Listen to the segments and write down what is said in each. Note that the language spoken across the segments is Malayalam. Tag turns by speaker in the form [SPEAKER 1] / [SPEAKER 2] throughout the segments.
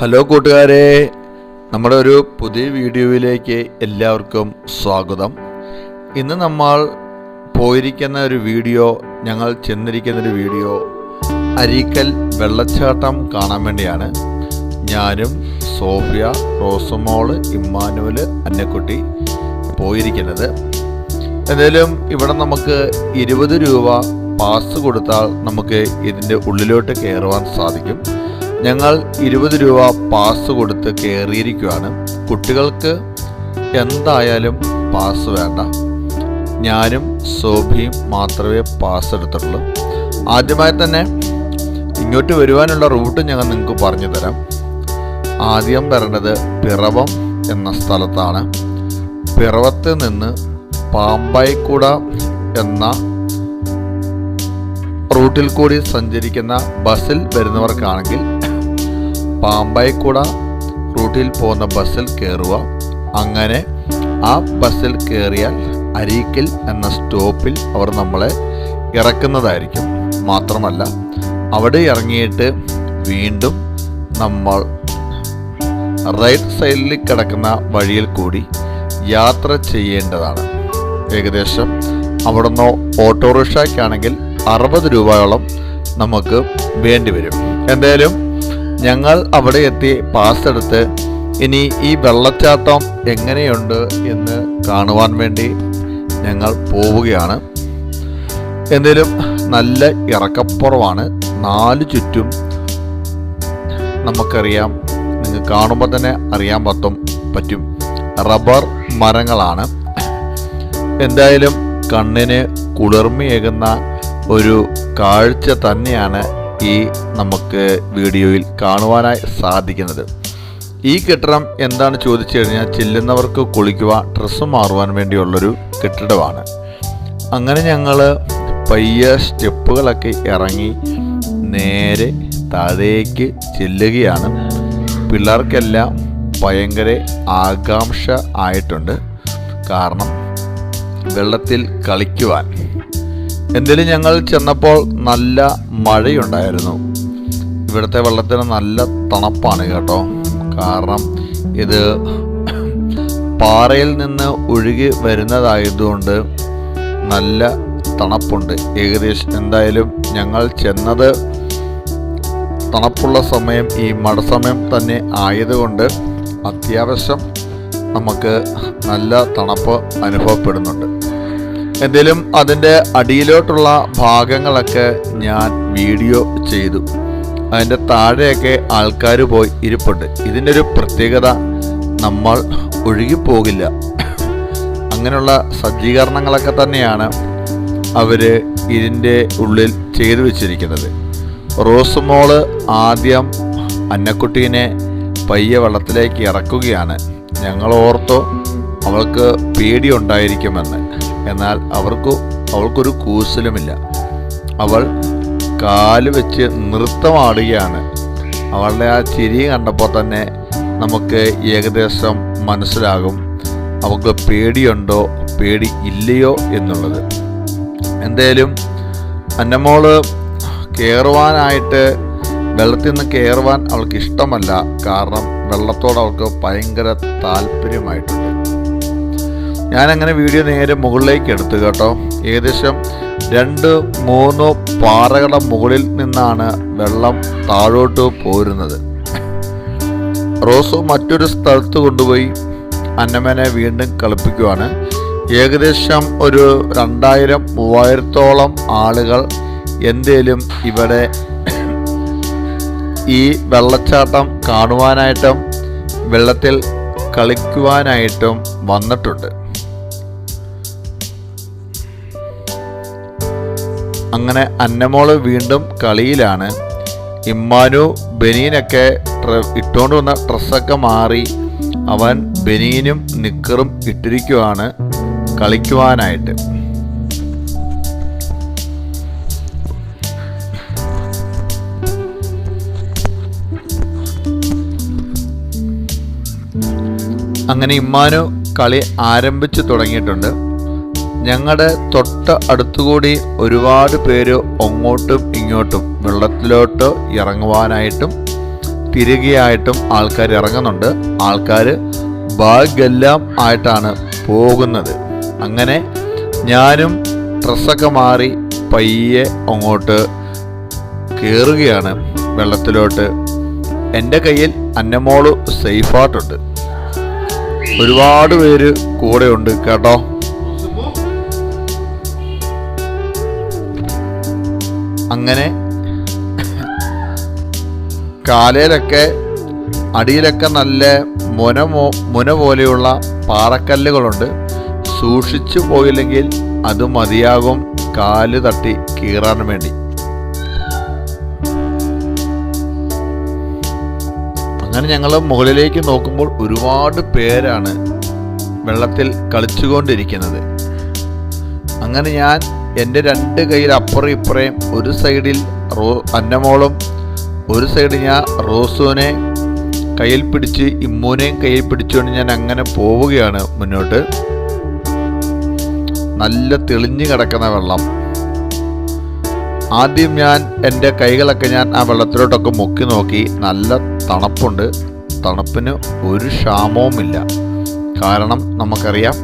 [SPEAKER 1] ഹലോ കൂട്ടുകാരെ നമ്മുടെ ഒരു പുതിയ വീഡിയോയിലേക്ക് എല്ലാവർക്കും സ്വാഗതം. ഇന്ന് നമ്മൾ പോയിരിക്കുന്ന ഒരു വീഡിയോ ഞങ്ങൾ ചെന്നിരിക്കുന്ന ഒരു വീഡിയോ അരീക്കൽ വെള്ളച്ചാട്ടം കാണാൻ വേണ്ടിയാണ്. ഞാനും സോഫിയ റോസുമോൾ ഇമ്മാനുവൽ അന്നക്കുട്ടി പോയിരിക്കുന്നത്. എന്തായാലും ഇവിടെ നമുക്ക് ഇരുപത് രൂപ പാസ് കൊടുത്താൽ നമുക്ക് ഇതിന്റെ ഉള്ളിലോട്ട് കയറുവാൻ സാധിക്കും. ഞങ്ങൾ ഇരുപത് രൂപ പാസ് കൊടുത്ത് കയറിയിരിക്കുകയാണ് കുട്ടികൾക്ക് എന്തായാലും പാസ് വേണ്ട. ഞാനും സോഭിയും മാത്രമേ പാസ് എടുത്തിട്ടുള്ളൂ. ആദ്യമായി തന്നെ ഇങ്ങോട്ട് വരുവാനുള്ള റൂട്ട് ഞങ്ങൾ നിങ്ങൾക്ക് പറഞ്ഞു തരാം. ആദ്യം വരേണ്ടത് പിറവം എന്ന സ്ഥലത്താണ്. പിറവത്ത് നിന്ന് പാമ്പായിക്കൂട എന്ന റൂട്ടിൽ കൂടി സഞ്ചരിക്കുന്ന ബസ്സിൽ വരുന്നവർക്കാണെങ്കിൽ പാമ്പായിക്കൂട റൂട്ടിൽ പോകുന്ന ബസ്സിൽ കയറുക അങ്ങനെ ആ ബസ്സിൽ കയറിയാൽ അരീക്കൽ എന്ന സ്റ്റോപ്പിൽ അവർ നമ്മളെ ഇറക്കുന്നതായിരിക്കും. മാത്രമല്ല അവിടെ ഇറങ്ങിയിട്ട് വീണ്ടും നമ്മൾ റൈറ്റ് സൈഡിൽ കിടക്കുന്ന വഴിയിൽ കൂടി യാത്ര ചെയ്യേണ്ടതാണ്. ഏകദേശം അവിടുന്ന് ഓട്ടോറിക്ഷയ്ക്കാണെങ്കിൽ അറുപത് രൂപയോളം നമുക്ക് വേണ്ടിവരും എന്തായാലും ഞങ്ങൾ അവിടെ എത്തി പാസ് എടുത്ത് ഇനി ഈ വെള്ളച്ചാട്ടം എങ്ങനെയുണ്ട് എന്ന് കാണുവാൻ വേണ്ടി ഞങ്ങൾ പോവുകയാണ്. എന്തേലും നല്ല ഇറക്കപ്പുറമാണ് നാല് ചുറ്റും നമുക്കറിയാം. നിങ്ങൾ കാണുമ്പോൾ തന്നെ അറിയാൻ പറ്റും പറ്റും. റബ്ബർ മരങ്ങളാണ്. എന്തായാലും കണ്ണിന് കുളിർമയേകുന്ന ഒരു കാഴ്ച തന്നെയാണ് ഈ നമുക്ക് വീഡിയോയിൽ കാണുവാനായി സാധിക്കുന്നത്. ഈ കെട്ടിടം എന്താണ് ചോദിച്ചു കഴിഞ്ഞാൽ ചെല്ലുന്നവർക്ക് കുളിക്കുക ഡ്രസ്സ് മാറുവാൻ വേണ്ടിയുള്ളൊരു കെട്ടിടമാണ്. അങ്ങനെ ഞങ്ങൾ പയ്യ സ്റ്റെപ്പുകളൊക്കെ ഇറങ്ങി നേരെ താഴേക്ക് ചെല്ലുകയാണ്. പിള്ളേർക്കെല്ലാം ഭയങ്കര ആകാംക്ഷ ആയിട്ടുണ്ട്. കാരണം വെള്ളത്തിൽ കളിക്കുവാൻ. എന്തെങ്കിലും ഞങ്ങൾ ചെന്നപ്പോൾ നല്ല മഴയുണ്ടായിരുന്നു? ഇവിടുത്തെ വെള്ളത്തിന് നല്ല തണുപ്പാണ് കേട്ടോ. കാരണം ഇത് പാറയിൽ നിന്ന് ഒഴുകി വരുന്നതായതുകൊണ്ട് നല്ല തണുപ്പുണ്ട്. ഏകദേശം എന്തായാലും ഞങ്ങൾ ചെന്നത് തണുപ്പുള്ള സമയം ഈ മഴ സമയം തന്നെ ആയതുകൊണ്ട് അത്യാവശ്യം നമുക്ക് നല്ല തണുപ്പ് അനുഭവപ്പെടുന്നുണ്ട്. എന്തേലും അതിന്റെ അടിയിലോട്ടുള്ള ഭാഗങ്ങളൊക്കെ ഞാൻ വീഡിയോ ചെയ്തു. അതിന്റെ താഴെയൊക്കെ ആൾക്കാർ പോയി ഇരിപ്പുണ്ട്. ഇതിന്റെ ഒരു പ്രത്യേകത നമ്മൾ ഒഴുകിപ്പോകില്ല. അങ്ങനെയുള്ള സജ്ജീകരണങ്ങളൊക്കെ തന്നെയാണ് അവർ ഇതിന്റെ ഉള്ളിൽ ചെയ്തു വെച്ചിരിക്കുന്നത്. റോസുമോൾ ആദ്യം അന്നക്കുട്ടീനെ പയ്യെ വെള്ളത്തിലേക്ക് ഇറക്കുകയാണ്. ഞങ്ങൾ ഓർത്തു അവൾക്ക് പേടിയുണ്ടായിരിക്കുമെന്ന്. എന്നാൽ അവർക്ക് അവൾക്കൊരു കൂസലുമില്ല. അവൾ കാൽ വെച്ച് നൃത്തമാടുകയാണ്. അവളുടെ ആ ചിരി കണ്ടപ്പോൾ തന്നെ നമുക്ക് ഏകദേശം മനസ്സിലാകും. അവൾക്ക് പേടിയുണ്ടോ പേടി ഇല്ലയോ എന്നുള്ളത്. എന്തേലും അന്നമോൾ കയറുവാനായിട്ട് വെള്ളത്തിൽ നിന്ന് കയറുവാൻ അവൾക്ക് ഇഷ്ടമല്ല. കാരണം വെള്ളത്തോട് അവൾക്ക് ഭയങ്കര താല്പര്യമായിട്ടുണ്ട് ഞാനങ്ങനെ വീഡിയോ നേരെ മുകളിലേക്ക് എടുത്തു കേട്ടോ. ഏകദേശം രണ്ട് മൂന്ന് പാറകളുടെ മുകളിൽ നിന്നാണ് വെള്ളം താഴോട്ട് പോരുന്നത്. റോസോ മറ്റൊരു സ്ഥലത്ത് കൊണ്ടുപോയി അന്നമ്മനെ വീണ്ടും കളിപ്പിക്കുവാണ്. ഏകദേശം ഒരു രണ്ടായിരം മൂവായിരത്തോളം ആളുകൾ എന്തേലും ഇവിടെ ഈ വെള്ളച്ചാട്ടം കാണുവാനായിട്ടും വെള്ളത്തിൽ കളിക്കുവാനായിട്ടും വന്നിട്ടുണ്ട്. അങ്ങനെ അന്നമോൾ വീണ്ടും കളിയിലാണ്. ഇമ്മാനു ബനീനൊക്കെ ഇട്ടുകൊണ്ട് വന്ന ഡ്രസ്സൊക്കെ മാറി അവൻ ബനീനും നിക്കറും ഇട്ടിരിക്കുവാണ് കളിക്കുവാനായിട്ട്. അങ്ങനെ ഇമ്മാനു കളി ആരംഭിച്ചു തുടങ്ങിയിട്ടുണ്ട്. ഞങ്ങളുടെ തൊട്ട് അടുത്തുകൂടി ഒരുപാട് പേര് അങ്ങോട്ടും ഇങ്ങോട്ടും വെള്ളത്തിലോട്ട് ഇറങ്ങുവാനായിട്ടും തിരികെയായിട്ടും ആൾക്കാർ ഇറങ്ങുന്നുണ്ട്. ആൾക്കാർ ബാഗെല്ലാം ആയിട്ടാണ് പോകുന്നത്. അങ്ങനെ ഞാനും ഡ്രസ്സൊക്കെ മാറി പയ്യെ അങ്ങോട്ട് കയറുകയാണ് വെള്ളത്തിലോട്ട്. എന്റെ കയ്യിൽ അന്നമോൾ സേഫായിട്ടുണ്ട് ഒരുപാട് പേര് കൂടെയുണ്ട് കേട്ടോ. അങ്ങനെ കാലയിലൊക്കെ അടിയിലൊക്കെ നല്ല മുന മുന പോലെയുള്ള പാറക്കല്ലുകളുണ്ട്. സൂക്ഷിച്ചു പോയില്ലെങ്കിൽ അത് മതിയാകും കാൽ തട്ടി കീറാൻ വേണ്ടി. അങ്ങനെ ഞങ്ങൾ മുകളിലേക്ക് നോക്കുമ്പോൾ ഒരുപാട് പേരാണ് വെള്ളത്തിൽ കളിച്ചുകൊണ്ടിരിക്കുന്നത്. അങ്ങനെ ഞാൻ എന്റെ രണ്ട് കയ്യിൽ അപ്പുറം ഇപ്പുറയും ഒരു സൈഡിൽ റോ അന്നമോളും ഒരു സൈഡിൽ ഞാൻ റോസുവിനെ കയ്യിൽ പിടിച്ച് ഇമ്മൂനെയും കയ്യിൽ പിടിച്ചുകൊണ്ട് ഞാൻ അങ്ങനെ പോവുകയാണ് മുന്നോട്ട്. നല്ല തെളിഞ്ഞു കിടക്കുന്ന വെള്ളം. ആദ്യം ഞാൻ എന്റെ കൈകളൊക്കെ ഞാൻ ആ വെള്ളത്തിലോട്ടൊക്കെ മുക്കി നോക്കി. നല്ല തണുപ്പുണ്ട്. തണുപ്പിന് ഒരു ക്ഷാമവുമില്ല. കാരണം നമുക്കറിയാം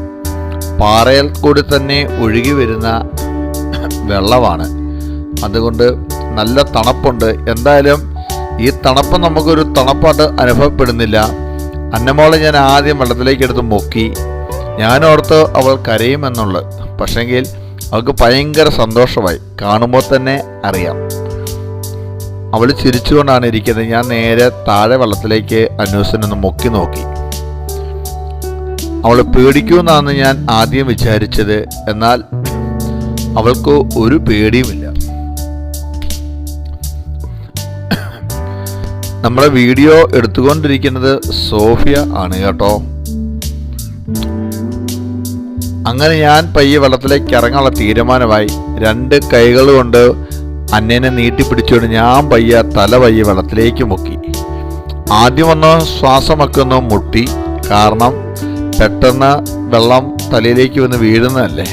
[SPEAKER 1] പാറയിൽ കൂടി തന്നെ ഒഴുകി വരുന്ന വെള്ളമാണ്. അതുകൊണ്ട് നല്ല തണുപ്പുണ്ട്. എന്തായാലും ഈ തണുപ്പ് നമുക്കൊരു തണുപ്പായിട്ട് അനുഭവപ്പെടുന്നില്ല. അന്നമോളെ ഞാൻ ആദ്യം വെള്ളത്തിലേക്ക് എടുത്ത് മുക്കി. ഞാനോർത്ത് അവൾ കരയുമെന്നുള്ളത് പക്ഷെങ്കിൽ അവൾക്ക് ഭയങ്കര സന്തോഷമായി. കാണുമ്പോൾ തന്നെ അറിയാം. അവൾ ചിരിച്ചുകൊണ്ടാണ് ഇരിക്കുന്നത്. ഞാൻ നേരെ താഴെ വെള്ളത്തിലേക്ക് അന്വേഷനൊന്ന് മുക്കി നോക്കി. അവൾ പേടിക്കുമെന്നാണ് ഞാൻ ആദ്യം വിചാരിച്ചത്. എന്നാൽ അവൾക്ക് ഒരു പേടിയുമില്ല. നമ്മുടെ വീഡിയോ എടുത്തുകൊണ്ടിരിക്കുന്നത് സോഫിയ ആണ് കേട്ടോ. അങ്ങനെ ഞാൻ പയ്യെ വെള്ളത്തിലേക്ക് ഇറങ്ങാനുള്ള തീരുമാനമായി. രണ്ട് കൈകൾ കൊണ്ട് അന്നേനെ നീട്ടിപ്പിടിച്ചുകൊണ്ട് ഞാൻ പയ്യ തല പയ്യെ വെള്ളത്തിലേക്ക് മുക്കി. ആദ്യം ഒന്ന് ശ്വാസമൊക്കെ ഒന്ന് മുട്ടി. കാരണം പെട്ടെന്ന് വെള്ളം തലയിലേക്ക് വന്ന് വീഴുന്നതല്ലേ?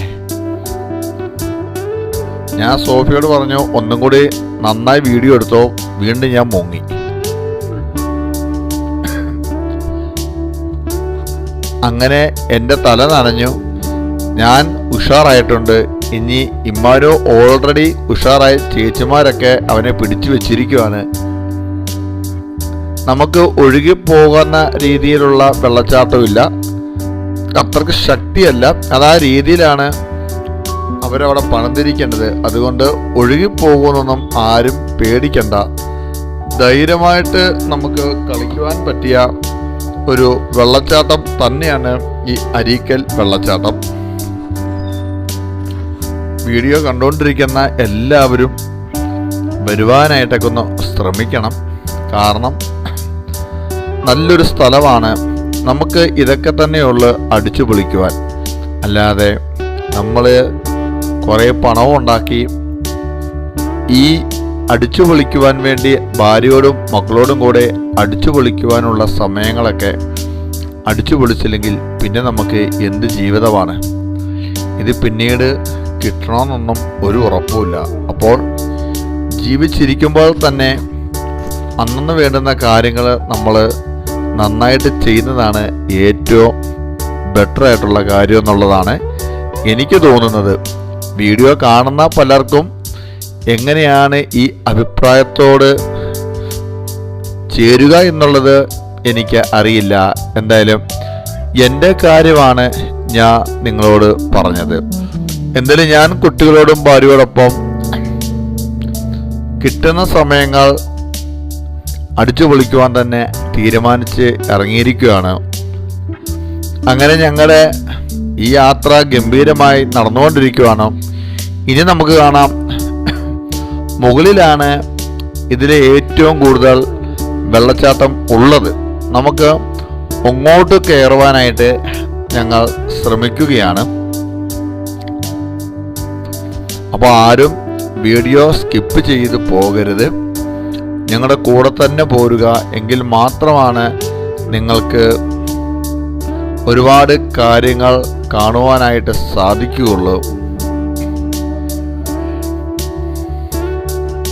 [SPEAKER 1] ഞാൻ സോഫിയോട് പറഞ്ഞു ഒന്നും കൂടി നന്നായി വീഡിയോ എടുത്തോ. വീണ്ടും ഞാൻ മുങ്ങി. അങ്ങനെ എന്റെ തല നനഞ്ഞു. ഞാൻ ഉഷാറായിട്ടുണ്ട്. ഇനി ഇമ്മാരോ ഓൾറെഡി ഉഷാറായി ചേച്ചിമാരൊക്കെ അവനെ പിടിച്ചു വെച്ചിരിക്കുവാണ്. നമുക്ക് ഒഴുകിപ്പോകുന്ന രീതിയിലുള്ള വെള്ളച്ചാട്ടമില്ല. അത്രയ്ക്ക് ശക്തിയല്ല. അത് ആ രീതിയിലാണ് അവരവിടെ പണിതിരിക്കേണ്ടത് അതുകൊണ്ട് ഒഴുകിപ്പോകുമെന്നൊന്നും ആരും പേടിക്കണ്ട. ധൈര്യമായിട്ട് നമുക്ക് കളിക്കുവാൻ പറ്റിയ ഒരു വെള്ളച്ചാട്ടം തന്നെയാണ് ഈ അരീക്കൽ വെള്ളച്ചാട്ടം. വീഡിയോ കണ്ടുകൊണ്ടിരിക്കുന്ന എല്ലാവരും വരുവാനായിട്ടൊക്കെ ഒന്ന് ശ്രമിക്കണം. കാരണം നല്ലൊരു സ്ഥലമാണ്. നമുക്ക് ഇതൊക്കെ തന്നെയുള്ളു അടിച്ചു പൊളിക്കുവാൻ. അല്ലാതെ നമ്മൾ കുറേ പണവും ഉണ്ടാക്കി. ഈ അടിച്ചു പൊളിക്കുവാൻ വേണ്ടി ഭാര്യയോടും മക്കളോടും കൂടെ അടിച്ചു പൊളിക്കുവാനുള്ള സമയങ്ങളൊക്കെ അടിച്ചു പൊളിച്ചില്ലെങ്കിൽ പിന്നെ നമുക്ക് എന്ത് ജീവിതമാണ്? ഇത് പിന്നീട് കിട്ടണമെന്നൊന്നും ഒരു ഉറപ്പുമില്ല. അപ്പോൾ ജീവിച്ചിരിക്കുമ്പോൾ തന്നെ അന്നു വേണ്ടുന്ന കാര്യങ്ങൾ നമ്മൾ നന്നായിട്ട് ചെയ്യുന്നതാണ് ഏറ്റവും ബെറ്റർ ആയിട്ടുള്ള കാര്യം എന്നുള്ളതാണ് എനിക്ക് തോന്നുന്നത്. വീഡിയോ കാണുന്ന പലർക്കും എങ്ങനെയാണ് ഈ അഭിപ്രായത്തോട് ചേരുക എന്നുള്ളത് എനിക്ക് അറിയില്ല. എന്തായാലും എന്റെ കാര്യമാണ് ഞാൻ നിങ്ങളോട് പറഞ്ഞത്. എന്തായാലും ഞാൻ കുട്ടികളോടും ഭാര്യയോടൊപ്പം കിട്ടുന്ന സമയങ്ങൾ അടിച്ചു പൊളിക്കുവാൻ തന്നെ തീരുമാനിച്ച് ഇറങ്ങിയിരിക്കുകയാണ്. അങ്ങനെ ഞങ്ങളുടെ ഈ യാത്ര ഗംഭീരമായി നടന്നുകൊണ്ടിരിക്കുകയാണ് ഇനി നമുക്ക് കാണാം. മുകളിലാണ് ഇതിലെ ഏറ്റവും കൂടുതൽ വെള്ളച്ചാട്ടം ഉള്ളത്. നമുക്ക് അങ്ങോട്ട് കയറുവാനായിട്ട് ഞങ്ങൾ ശ്രമിക്കുകയാണ്. അപ്പോൾ ആരും വീഡിയോ സ്കിപ്പ് ചെയ്ത് പോകരുത്. ഞങ്ങളുടെ കൂടെ തന്നെ പോരുക എങ്കിൽ മാത്രമാണ് നിങ്ങൾക്ക് ഒരുപാട് കാര്യങ്ങൾ കാണുവാനായിട്ട് സാധിക്കുകയുള്ളൂ.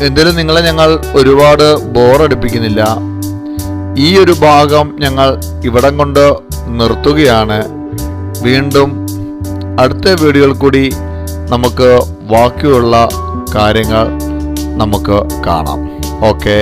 [SPEAKER 1] എന്തായാലും നിങ്ങളെ ഞങ്ങൾ ഒരുപാട് ബോറടിപ്പിക്കുന്നില്ല. ഈ ഒരു ഭാഗം ഞങ്ങൾ ഇവിടം കൊണ്ട് നിർത്തുകയാണ്. വീണ്ടും അടുത്ത വീഡിയോയിൽ കൂടി നമുക്ക് ബാക്കിയുള്ള കാര്യങ്ങൾ നമുക്ക് കാണാം. ഓക്കേ.